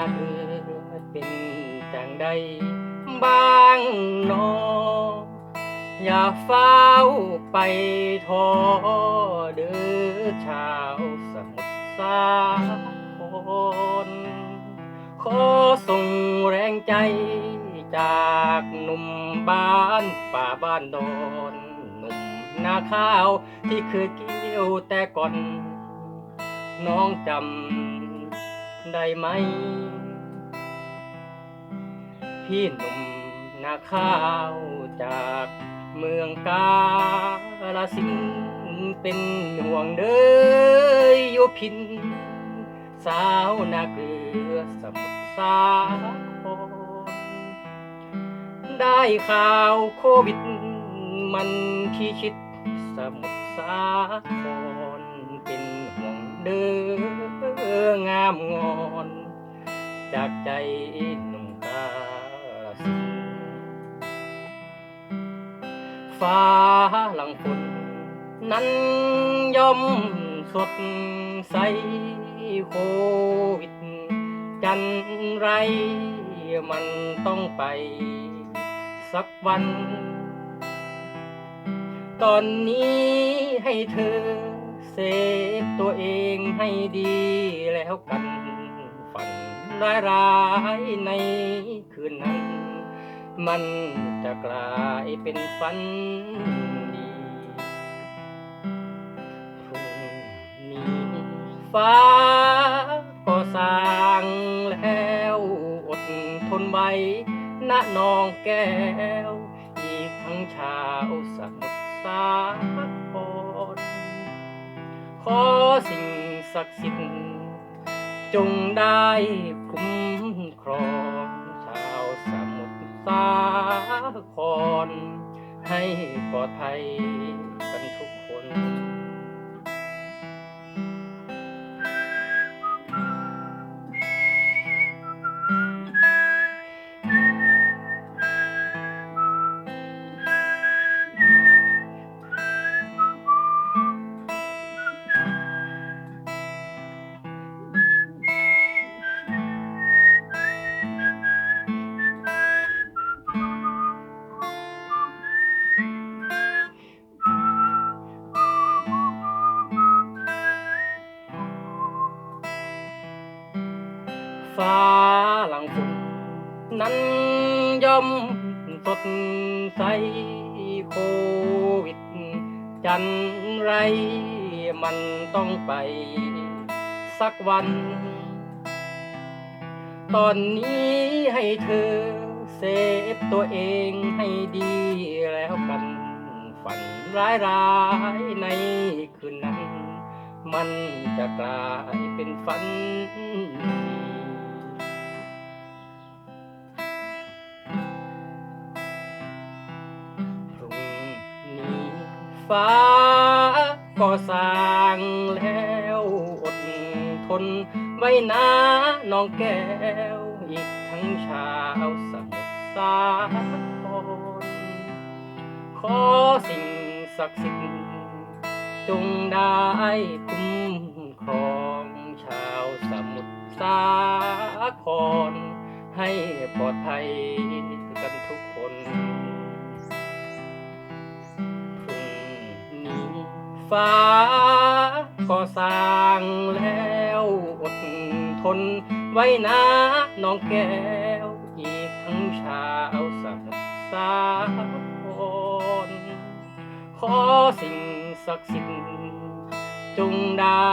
าวนาเรือเป็นจังใดบ้างนออย่าเฝ้าไปท้อเด้อชาวสมุทรสาครขอส่งแรงใจจากหนุ่มบ้านป่าบ้านดอนหนุ่มนาข้าวที่เคยเกี่ยวแต่ก่อน น้องจำ ได้ไหม พี่หนุ่มนาข้าวจากเมืองกาลสินเป็นห่วงเด้อโยพิน สาวนาเกลือสมุทรสาครได้ข่าวโควิด มันพิชิตสมุทรสาครเป็นห่วงเด้อ งามงอน จากใจหนุ่มกาลสินฟ้าหลังฝนนั้นย่อมสดใสโควิด จันไรมันต้องไป สักวัน ตอนนี้ให้เธอ เซฟตัวเองให้ดีแล้วกันฝันร้ายร้ายในคืนนั้น มันจะกลายเป็นฝันดีพรุ่งนี้ฟ้าก็สร้างแล้วอดทนไว้ณนองแก้ว อีกทั้งชาวสมุทรสาร ขอสิ่งศักดิ์สิทธิ์ จงได้คุ้มครองชาวสมุทรสาครให้ปลอดภัย ฟ้าหลังฝนนั้นย่อมสดใสโควิด จันไรมันต้องไปสักวัน ตอนนี้ให้เธอเซฟตัวเองให้ดีแล้วกัน ฝันร้ายร้ายๆในคืนนั้น มันจะกลายเป็นฝัน ฟ้า ก็สร้างแล้วอดทนไว้นะน้องแก้ว อีกทั้งชาวสมุทรสาครขอสิ่งศักดิ์สิทธิ์จงได้คุ้มครองชาวสมุทรสาครให้ปลอดภัยกันทุกคน ฟ้า ก็สร้างแล้วอดทนไว้นะน้องแก้ว อีกทั้งชาวสมุทรสาครขอสิ่งศักดิ์สิทธิ์จงได้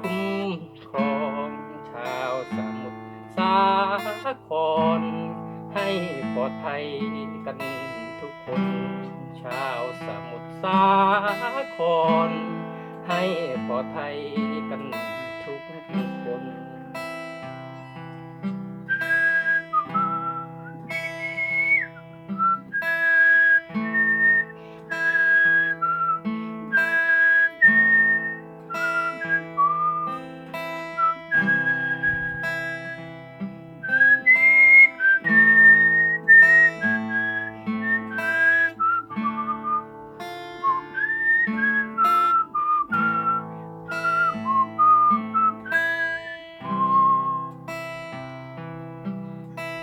คุ้มครองชาวสมุทรสาครให้ปลอดภัยกันทุกคน ชาวสมุทรสาคร ให้ปลอดภัยกันทุกคน